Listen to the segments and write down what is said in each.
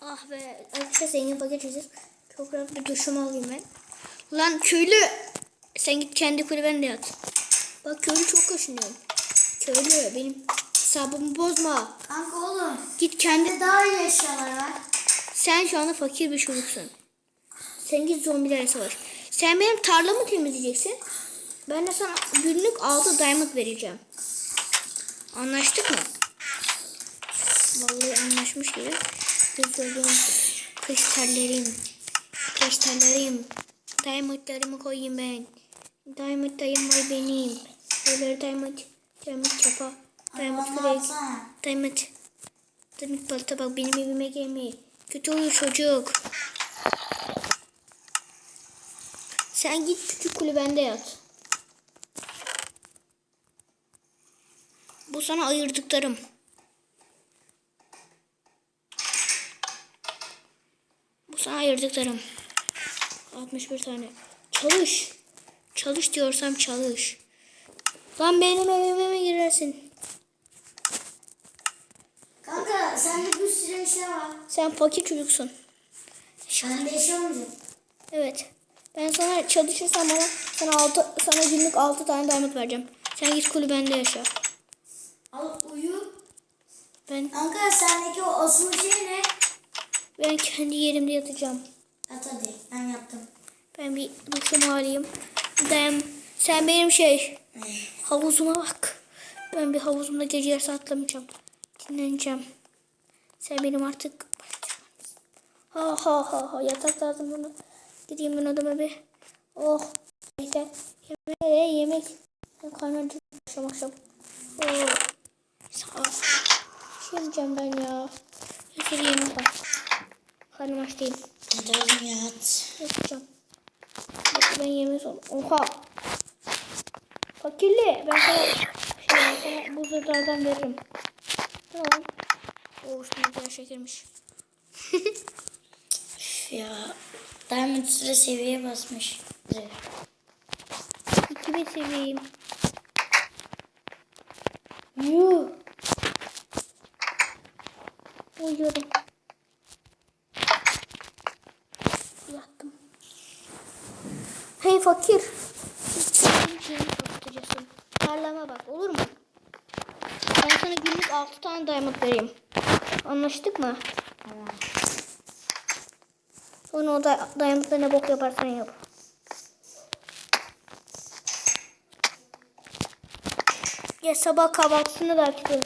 Ah be. Arkadaşlar zengin paket çözeceğiz. Çok rahat bir duşumu alayım ben. Lan köylü. Sen git kendi kulübende yat. Bak köylü çok kaşınıyor. Köylü benim hesabımı bozma. Kanka oğlum. Git kendi... Daha iyi eşyalar var. Sen şu anda fakir bir çocuksun. Sen git zombilerle savaş. Sen benim tarlamı temizleyeceksin. Ben de sana günlük 6 diamond vereceğim. Anlaştık mı? Vallahi anlaşmış gibi. Güzelim. Kristallerim. Kristallerim. Diamondlarımı koyayım ben. Diamondlarım var benim. Böyle diamond. Diamond çapa. Diamond kürek. Diamond. Diamond balta bak benim evime gelme. Kötü olur çocuk. Sen git küçük kulübende yat. Bu sana ayırdıklarım. Sana ayırdıklarım. 61 tane. Çalış. Çalış diyorsam çalış. Lan benim evime mi girersin? Kanka sende bir sürü eşya var. Sen fakir çocuksun. Ben de eşya. Evet. Ben sana çalışırsam bana sana altı, sana günlük 6 tane diamond vereceğim. Sen git kulübende yaşa. Al uyu. Ben Kanka sendeki o asıl şey ne? Ben kendi yerimde yatacağım. At hadi ben yaptım. Ben bir duşumu alayım. Ben sen benim şey havuzuma bak. Ben bir havuzumda gece yarısı atlamayacağım. Dinleneceğim. Sen benim artık ha ha ha ha yatak lazım bana. Gideyim ben odama bir. Oh. Neyse. Yemek yemek. Ben karnım akşam akşam. Oh. Sağ ol. Şey ben ya. Bir yemek var. Karnım aç değil. Hadi oğlum yat. Yapacağım. Bak ben yemek ol. Oha. Fakirli. Ben sana şey sana bu zırhlardan veririm. Tamam. O üstüne güzel şekermiş. Ya. Diamond sıra seviye basmış. Güzel. 2000 seviyeyim. Yuh. Uyuyorum. Hey fakir. Tarlama bak olur mu? Ben sana günlük 6 tane diamond vereyim. Anlaştık mı? Tamam. Sonra o da diamondla ne bok yaparsan yap. Ya sabah kahvaltısını da size.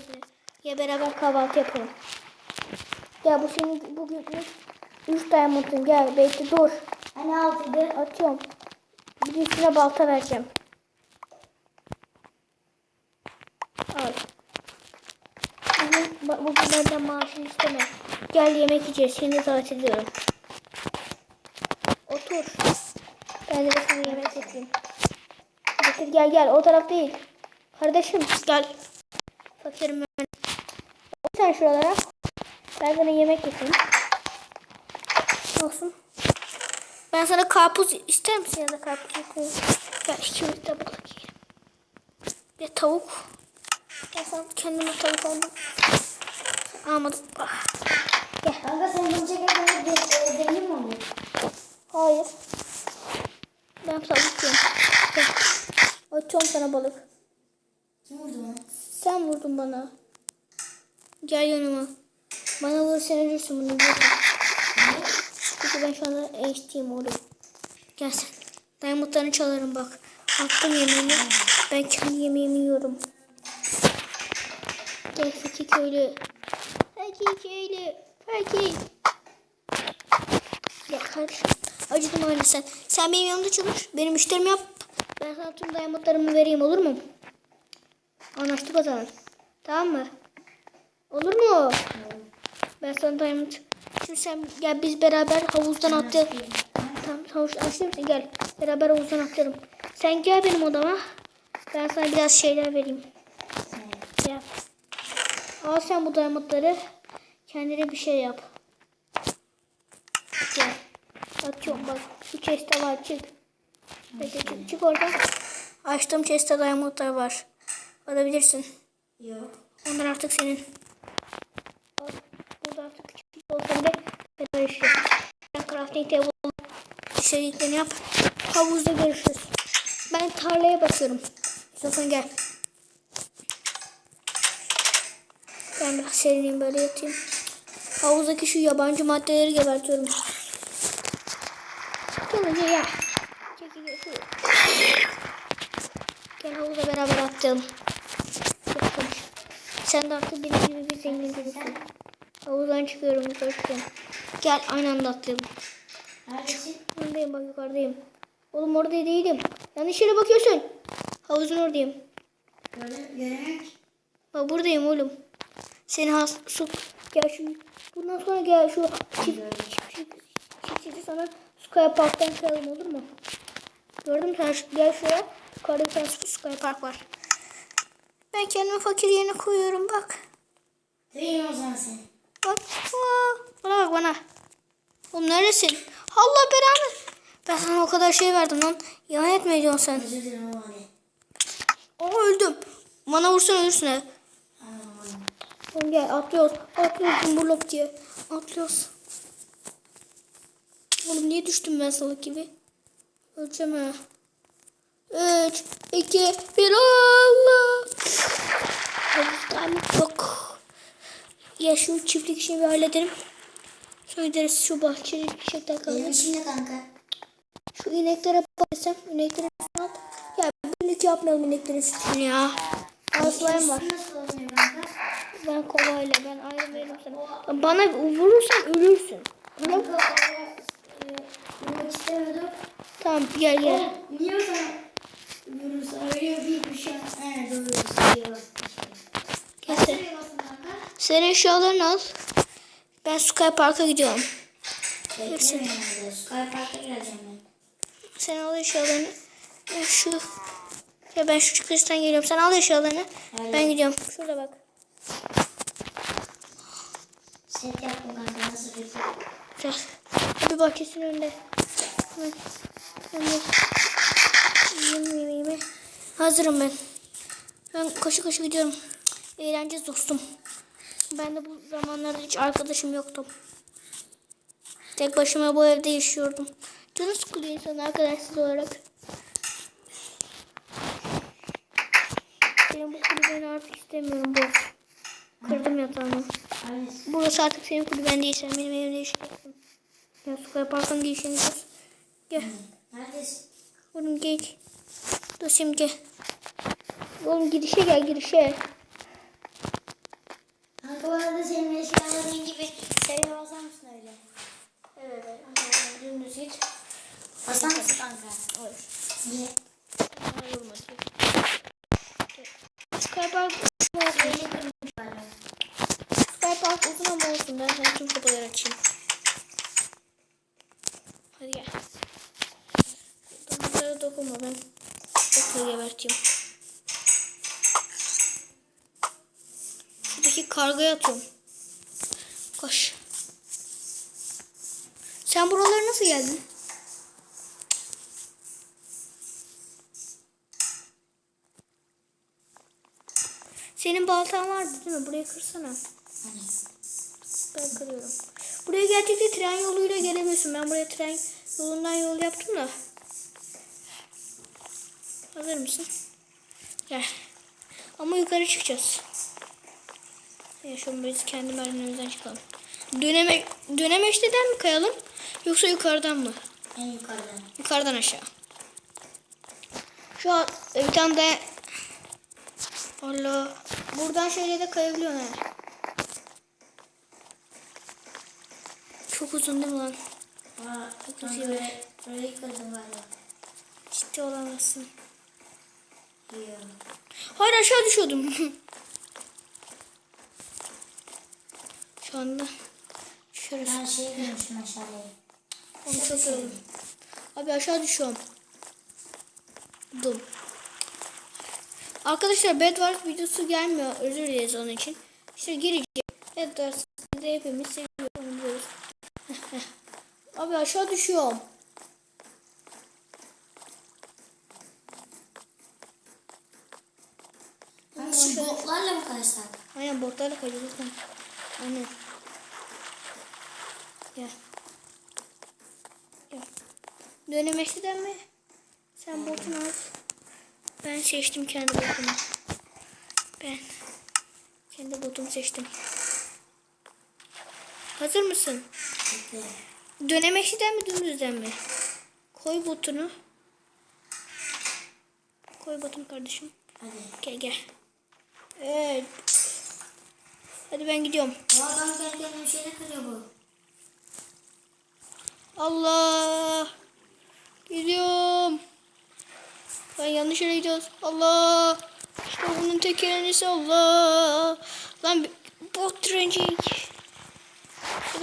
Ya beraber kahvaltı yapalım. Ya bu senin bugün 3 diamond'ın gel bekle dur. Hani altıydı. Atıyorum. Bir de üstüne balta vereceğim. Al. Ba- bugün benden maaşını isteme. Gel yemek yiyeceğiz. Seni davet ediyorum. Otur. Ben de sana yemek getireyim. Getir gel gel. O taraf değil. Kardeşim gel. Fakirim ben. Sen şuralara. Ben sana yemek getireyim. Olsun. Ben sana karpuz ister misin ya da karpuz yapayım? Gel ikimiz de balık yiyelim. Bir tavuk. Ben sana kendime tavuk aldım. Almadım. Ah. Gel. Kanka sen bunu çekerken de, e, deli mi oluyor? Hayır. Ben tavuk yiyorum. Gel. Açıyorum sana balık. Kim vurdu bana? Sen vurdun bana. Gel yanıma. Bana vur sen ölürsün bunu biliyorsun. Çünkü ben şu anda HD'yim oğlum. Gel sen. Diamondlarını çalarım bak. Attım yemeğini. Ben kendi yemeğimi yiyorum. Gel fakir köylü. Fakir köylü. Fakir. Gel kardeşim. Acıdım anne sen. Sen benim yanımda çalış. Benim müşterimi yap. Ben sana tüm diamondlarımı vereyim olur mu? Anlaştık o zaman. Tamam mı? Olur mu? Ben sana diamond. Şimdi sen gel biz beraber havuzdan atlayalım. Tamam havuz açayım mısın? Gel. Beraber havuzdan atlayalım. Sen gel benim odama. Ben sana biraz şeyler vereyim. Gel. Al sen bu diamondları. Kendine bir şey yap. Gel. Atıyorum bak. Şu chest'e var çık. Bekle çık, çık oradan. Açtığım chest'e diamondlar var. Alabilirsin. Yok. Onlar artık senin. Burada artık olsa bile Beraber işte. Ben crafting table istediklerini yap. Havuzda görüşürüz. Ben tarlaya bakıyorum. İstiyorsan gel. Ben biraz serinleyeyim böyle yatayım. Havuzdaki şu yabancı maddeleri gebertiyorum. Gel hadi gel. Gel. havuza beraber atlayalım. Sen de artık benim gibi bir zengin birisin. Havuzdan çıkıyorum çıkıyorum. Gel aynı anda atlayalım. Neredesin? Oradayım bak yukarıdayım. Oğlum orada değilim. Yanlış yere bakıyorsun. Havuzun oradayım. Göre, göremiyorum ki. Bak buradayım oğlum. Seni has su gel şu bundan sonra gel şu çift çift çift sana Sky Park'tan kayalım olur mu? Gördün mü sen şu- gel şuraya. Yukarıda bir tane Sky Park var. Ben kendimi fakir yerine koyuyorum bak. Duyayım o zaman seni. Bak. Aa, bana bak bana. Oğlum neredesin? Allah belanı. Ben sana o kadar şey verdim lan. İhanet mi ediyorsun sen? Özür dilerim. Aa öldüm. Bana vursan ölürsün he. Oğlum gel atlıyoruz. Atlıyoruz cumburlop diye. Atlıyoruz. Oğlum niye düştüm ben salak gibi? Öleceğim ha. 3, 2, 1 Allah. Yok. Ya şu çiftlik işini bir halledelim. Sonra gideriz şu bahçede bir şeyler Benim kalır. için de kanka. Şu ineklere bakarsam ineklerin sütünü al. Ya birlik yapmayalım ineklerin sütünü ya. Aslayım var. Ben kovayla ben ayrı veririm sana. Bana vurursan ölürsün. Tamam. O e, vurmak istemiyordum. Tamam gel gel. Niye sana vurursa öyle bir bir şey. He doğru. Gel sen. Sen eşyalarını al. Ben Sky Park'a gidiyorum. Hadi. Sky Park'a geleceğim ben. Sen al eşyalarını. Şu ya ben şu çıkıştan geliyorum. Sen al eşyalarını. Hayır. Ben gidiyorum. Şurada bak. Set yaptım kanka nasıl fikir? Gel. Bir bahçesinin önünde. Hemen. Hemen. Yemeğimi. Hazırım ben. Ben koşu koşu gidiyorum. Eğlence dostum. Ben de bu zamanlarda hiç arkadaşım yoktu. Tek başıma bu evde yaşıyordum. Canı sıkılıyor insan arkadaşsız olarak. Benim bu kulübeni artık istemiyorum bu. Kırdım yatağımı. Burası artık senin kulüben değil. Sen benim evimde yaşayacaksın. Ya Sky Park'ın girişine gidiyoruz. Gel. Neredesin? Oğlum gel. Dur şimdi. Oğlum girişe gel girişe. Bu arada senin eşyaların gibi seviye basar mısın öyle? Evet evet. Dümdüz git. Basar mısın kanka? Hayır. Niye? Bana vurma diye. Sky Park Öyle kırmış bari. Sky Park uzun ama olsun. Ben sana tüm kapıları açayım. Hadi gel. Bunlara dokunma ben. Okulu geberteyim. Kargaya atıyorum. Koş. Sen buralara nasıl geldin? Senin baltan vardı değil mi? Burayı kırsana. Ben kırıyorum. Buraya gerçekten tren yoluyla gelemiyorsun. Ben buraya tren yolundan yol yaptım da. Hazır mısın? Gel. Ama yukarı çıkacağız. Ya şu an biz kendi merdivenimizden çıkalım. Döneme, dönemeçten mi kayalım? Yoksa yukarıdan mı? En yukarıdan. Yukarıdan aşağı. Şu an e, bir tane de Allah. Buradan şöyle de kayabiliyorsun ha. Çok uzun değil mi lan? Aa, Çok güzel. burayı, burayı kırdım galiba. Ciddi olamazsın. Hayır aşağı düşüyordum. Şu anda düşüyoruz. Ben şey görmüşüm aşağıya. Onu çok yoruldum. Abi aşağı düşüyorum. Dum. Arkadaşlar Bedwars videosu gelmiyor. Özür dileriz onun için. İşte gireceğim. Bedwars'ı da hepimiz seviyoruz. Abi aşağı düşüyorum. Şu botlarla mı kaysak? Aynen botlarla kayıyoruz. Aynen. Gel. Gel. Dönemesiden mi? Sen botunu al. Ben seçtim kendi botumu. Ben kendi botumu seçtim. Hazır mısın? Dönemeşiden mi dümdüzden mi? Koy botunu. Koy botunu kardeşim. Hadi. Gel gel. Evet. Hadi ben gidiyorum. Bu adam kendi şeyler kırıyor bu. Allah. Gidiyorum. Ben yanlış yere gidiyoruz. Allah. İşte bunun tekerlesi Allah. Lan bot trencik.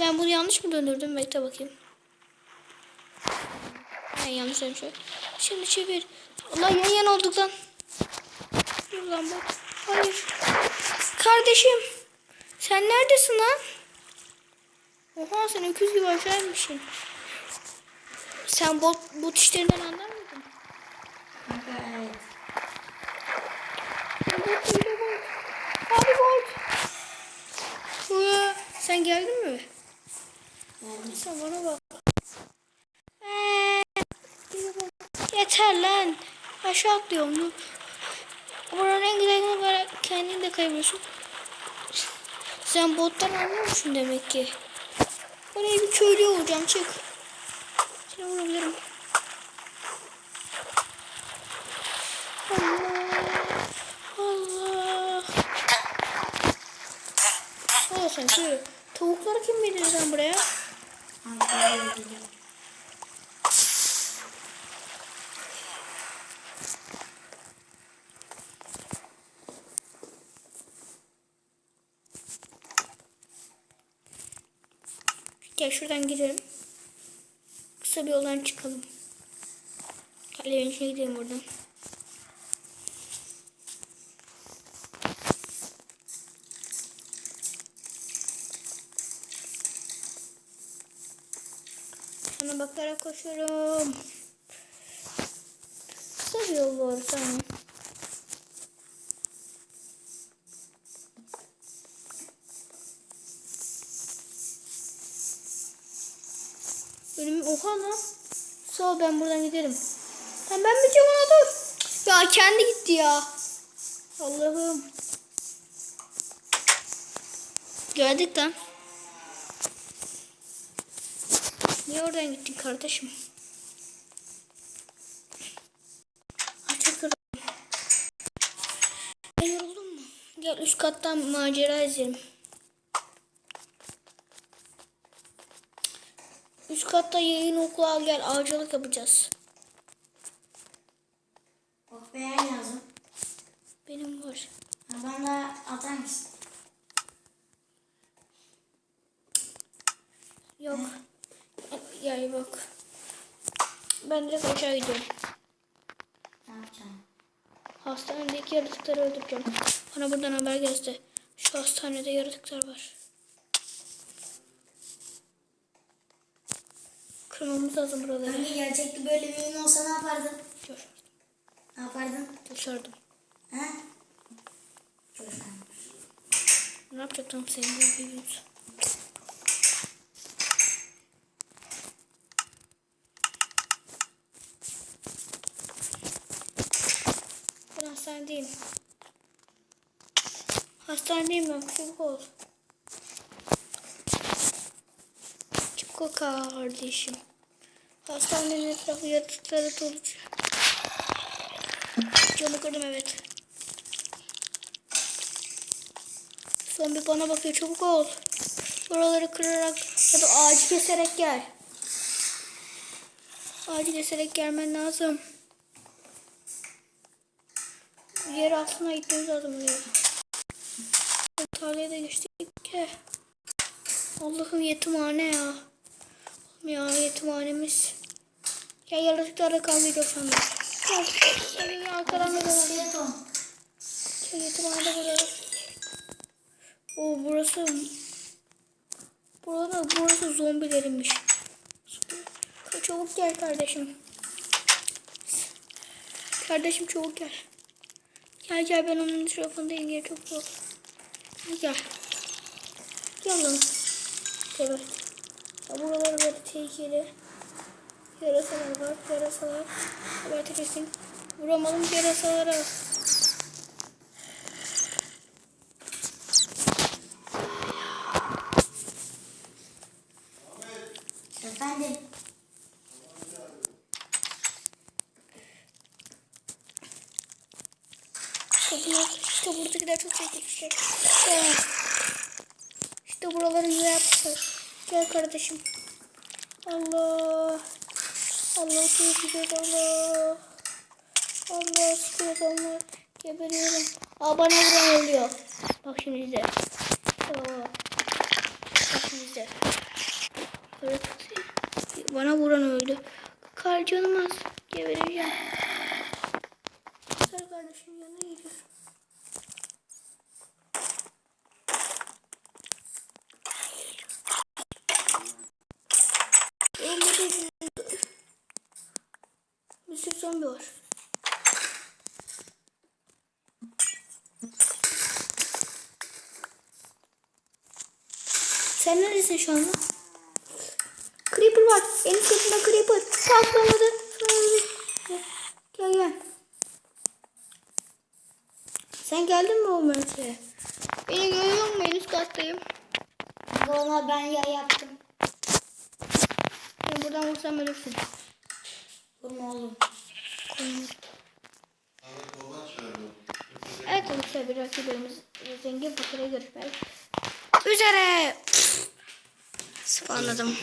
Ben bunu yanlış mı döndürdüm? Bekle bakayım. Ben yanlış dönmüşüm. Şimdi çevir. Allah yan yana olduk lan. Dur lan bak. Hayır. Kardeşim. Sen neredesin lan? Oha sen öküz gibi aşağı inmişsin. Sen bot, bot işlerinden anlar mıydın? Evet. Bot, bot. Abi bot. Uya, Sen geldin mi? Geldim. Sen bana bak. Ee, Yeter lan. Aşağı atlıyorum. Buranın en güzelini böyle kendin de kaybediyorsun. Sen bottan anlıyor musun demek ki? Oraya bir köylü olacağım. Çık. Seni vurabilirim. Allah. Allah. Allah sen şöyle. Tavukları kim bilir sen buraya? Evet. Gel şuradan gidelim. Kısa bir yoldan çıkalım. Gel evin içine gidelim oradan. Sana bakarak koşuyorum. Kısa bir yol var sana. Lan. Sağ ol ben buradan giderim. Tamam ben bir ona dur. Ya kendi gitti ya. Allah'ım. Geldik lan. Niye oradan gittin kardeşim? Yoruldun mu? Gel üst kattan macera izleyelim. Üst katta yayın okulu al gel avcılık yapacağız. Oh beğen lazım. Benim var. Ha, bana atar mısın? Yok. Ya bak. Ben direkt aşağı gidiyorum. Ne yapacağım? Hastanedeki yaratıkları öldüreceğim. Bana buradan haber geldi. Şu hastanede yaratıklar var. Kırmamız lazım buraları. Kanka gerçekte böyle bir oyun olsa ne yapardın? Dur. Ne yapardın? Düşürdüm. He? Coşkan. Ne yapacaktım senin bir gün? Ben hastanedeyim. Hastanedeyim ben. Çabuk ol. Çabuk ol kardeşim. Hastanenin etrafı yaratıklara dolu. Camı kırdım evet. Zombi bana bakıyor çabuk ol. Buraları kırarak ya da ağacı keserek gel. Ağacı keserek gelmen lazım. Yer altına gitmemiz lazım oraya. Tarlaya da geçtik. Allah'ım yetimhane ya. Ya yetimhanemiz. Ya yaratıklarla kavga ediyor. Gel. Gel gel arkadan da gel. Skeleton. Gel yetimhanede burada. O burası Burada burası zombilerinmiş. Çabuk gel kardeşim. Kardeşim çabuk gel. Gel gel ben onun tarafındayım gel zor. Gel gel. Gel lan. Evet. Ya buralar böyle tehlikeli. Yarasalar var. Yarasalar. Haber kesin. Vuramalım yarasalara. Efendim. Bu, işte buradakiler çok tehlikeli işte. İşte buraları güzel yapmışlar. Gel kardeşim. Allah. Allah güzel Allah. Allah sıkıyor onlar. Geberiyorum. Aa bana vuran ölüyor. Bak şimdi izle. Aa. Bak şimdi izle. Tutuyor. Bana vuran öldü. Kar canım az. Gebereceğim. Güzel kardeşim yanına gidiyorum. Oğlum burada bir sürü zombi var. Sen neredesin şu anda? Creeper var. En üst katında Creeper. Patlamadı. Gel gel. Sen geldin mi o metreye? Beni görüyor musun? En üst kattayım. Ona ben ya yaptım. Ben buradan vursam ölürsün. Vurma oğlum. Evet arkadaşlar bir rakibimiz zengin fakire görüşmek üzere. Anladım.